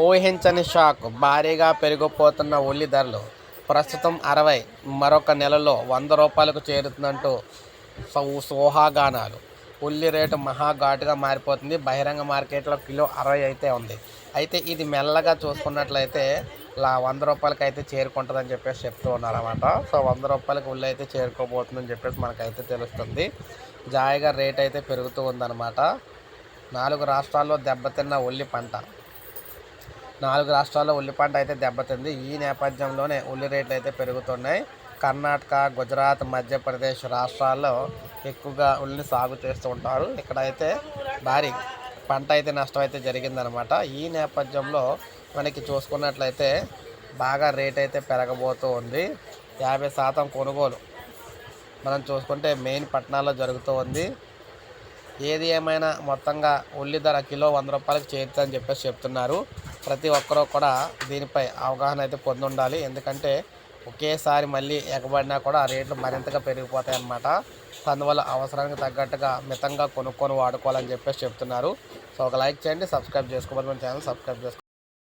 ఊహించని షాక్. భారీగా పెరిగిపోతున్న ఉల్లి ధరలు. ప్రస్తుతం అరవై మరొక నెలలో వంద రూపాయలకు చేరుతుందంటూ సౌ- సోహాగానాలు. ఉల్లి రేటు మహాఘాటుగా మారిపోతుంది. బహిరంగ మార్కెట్లో కిలో అరవై అయితే ఉంది. అయితే ఇది మెల్లగా చూసుకున్నట్లయితే లా వంద రూపాయలకి అయితే చేరుకుంటుందని చెప్పేసి చెప్తూ ఉన్నారన్నమాట. సో వంద రూపాయలకి ఉల్లి అయితే చేరుకోబోతుందని చెప్పేసి మనకైతే తెలుస్తుంది. జాయిగా రేట్ అయితే పెరుగుతూ ఉందన్నమాట. నాలుగు రాష్ట్రాల్లో దెబ్బతిన్న ఉల్లి పంట. నాలుగు రాష్ట్రాల్లో ఉల్లి పంట అయితే దెబ్బతింది. ఈ నేపథ్యంలోనే ఉల్లి రేట్లు అయితే పెరుగుతున్నాయి. కర్ణాటక గుజరాత్ మధ్యప్రదేశ్ రాష్ట్రాల్లో ఎక్కువగా ఉల్లిని సాగు చేస్తూ ఉంటారు. ఇక్కడైతే భారీ పంట అయితే నష్టం అయితే జరిగిందనమాట. ఈ నేపథ్యంలో మనకి చూసుకున్నట్లయితే బాగా రేట్ అయితే పెరగబోతూ ఉంది. యాభై శాతం కొనుగోలు మనం చూసుకుంటే మెయిన్ పట్టణాల్లో జరుగుతూ ఉంది. ఏది ఏమైనా మొత్తంగా ఉల్లి ధర కిలో వంద రూపాయలకు చేరుతుందని చెప్పేసి చెప్తున్నారు. ప్రతి ఒక్కరూ కూడా దీనిపై అవగాహన అయితే పొంది ఉండాలి. ఎందుకంటే ఒకేసారి మళ్ళీ ఎగబడినా కూడా ఆ రేట్లు మరింతగా పెరిగిపోతాయి అన్నమాట అందువల్ల అవసరానికి తగ్గట్టుగా మితంగా కొనుక్కొని వాడుకోవాలని చెప్పేసి చెప్తున్నారు. సో ఒక లైక్ చేయండి సబ్స్క్రైబ్ చేసుకోవాలి మన ఛానల్ సబ్స్క్రైబ్ చేసుకోండి